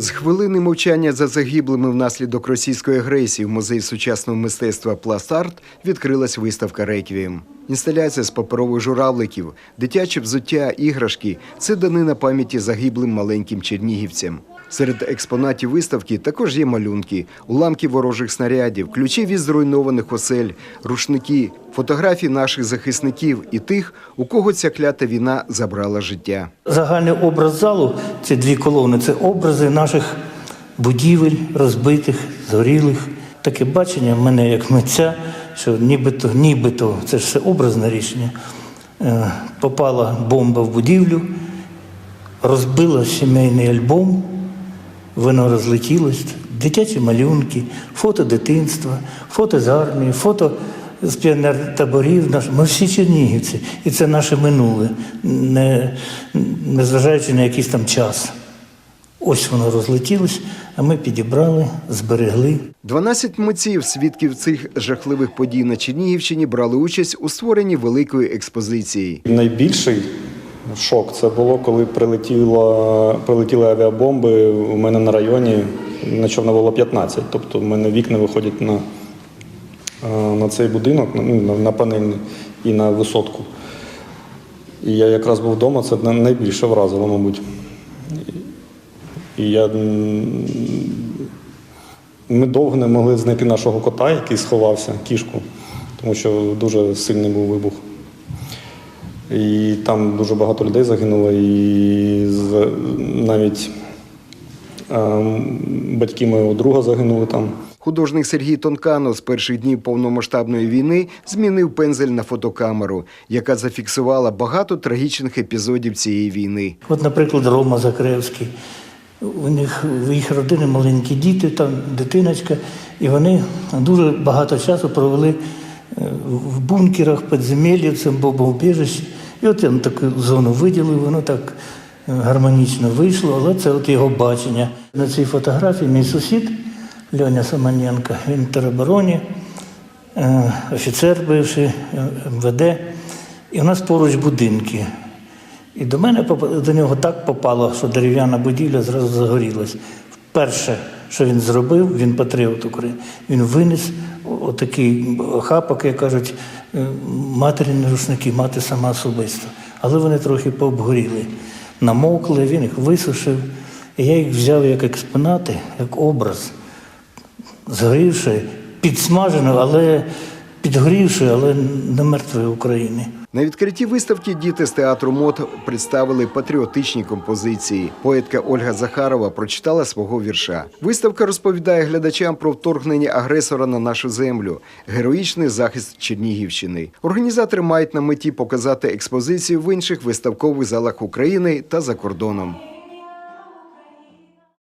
З хвилини мовчання за загиблими внаслідок російської агресії в музеї сучасного мистецтва Пластарт відкрилась виставка Реквієм. Інсталяція з паперових журавликів, дитяче взуття, іграшки це данина пам'яті загиблим маленьким чернігівцям. Серед експонатів виставки також є малюнки, уламки ворожих снарядів, ключі від зруйнованих осель, рушники, фотографії наших захисників і тих, у кого ця клята війна забрала життя. Загальний образ залу ці дві колони це образи наших будівель, розбитих, згорілих. Таке бачення в мене як митця, що нібито, нібито це ж все образне рішення. Е, Попала бомба в будівлю, розбила сімейний альбом, воно розлетілось, дитячі малюнки, фото дитинства, фото з армії, фото з піонер-таборів. Наш- Ми всі чернігівці, і це наше минуле, не, не зважаючи на якийсь там час. Ось воно розлетілось, а ми підібрали, зберегли. 12 митців, свідків цих жахливих подій на Чернігівщині, брали участь у створенні великої експозиції. Найбільший шок це було, коли прилетіло, прилетіли авіабомби у мене на районі на Чорновола 15. Тобто в мене вікна виходять на, е, на цей будинок, ну, на, на панельний і на висотку. І я якраз був вдома, це найбільше вразило, мабуть. І я, ми довго не могли знайти нашого кота, який сховався, кішку, тому що дуже сильний був вибух. І там дуже багато людей загинуло, і навіть ем, батьки моєго друга загинули там. Художник Сергій Тонкано з перших днів повномасштабної війни змінив пензель на фотокамеру, яка зафіксувала багато трагічних епізодів цієї війни. От, наприклад, Рома Закревський. У них в їх родини маленькі діти, там дитиночка, і вони дуже багато часу провели е, в бункерах, підземеллі, в цьому бомбоубіжищі. І от він таку зону виділив, воно так е, гармонічно вийшло, але це от його бачення. На цій фотографії мій сусід Льоня Саманенко, він в теробороні, е, офіцер бивший е, МВД. І у нас поруч будинки. І до мене до нього так попало, що дерев'яна будівля зразу загорілась. Перше, що він зробив, він патріот України. Він виніс отакий хапок, як кажуть, е, материні рушники, мати сама особисто. Але вони трохи пообгоріли, намокли, він їх висушив. І я їх взяв як експонати, як образ, згорівши, підсмажену, але підгорівши, але не мертвої України. На відкритті виставки діти з театру МОД представили патріотичні композиції. Поетка Ольга Захарова прочитала свого вірша. Виставка розповідає глядачам про вторгнення агресора на нашу землю, героїчний захист Чернігівщини. Організатори мають на меті показати експозицію в інших виставкових залах України та за кордоном.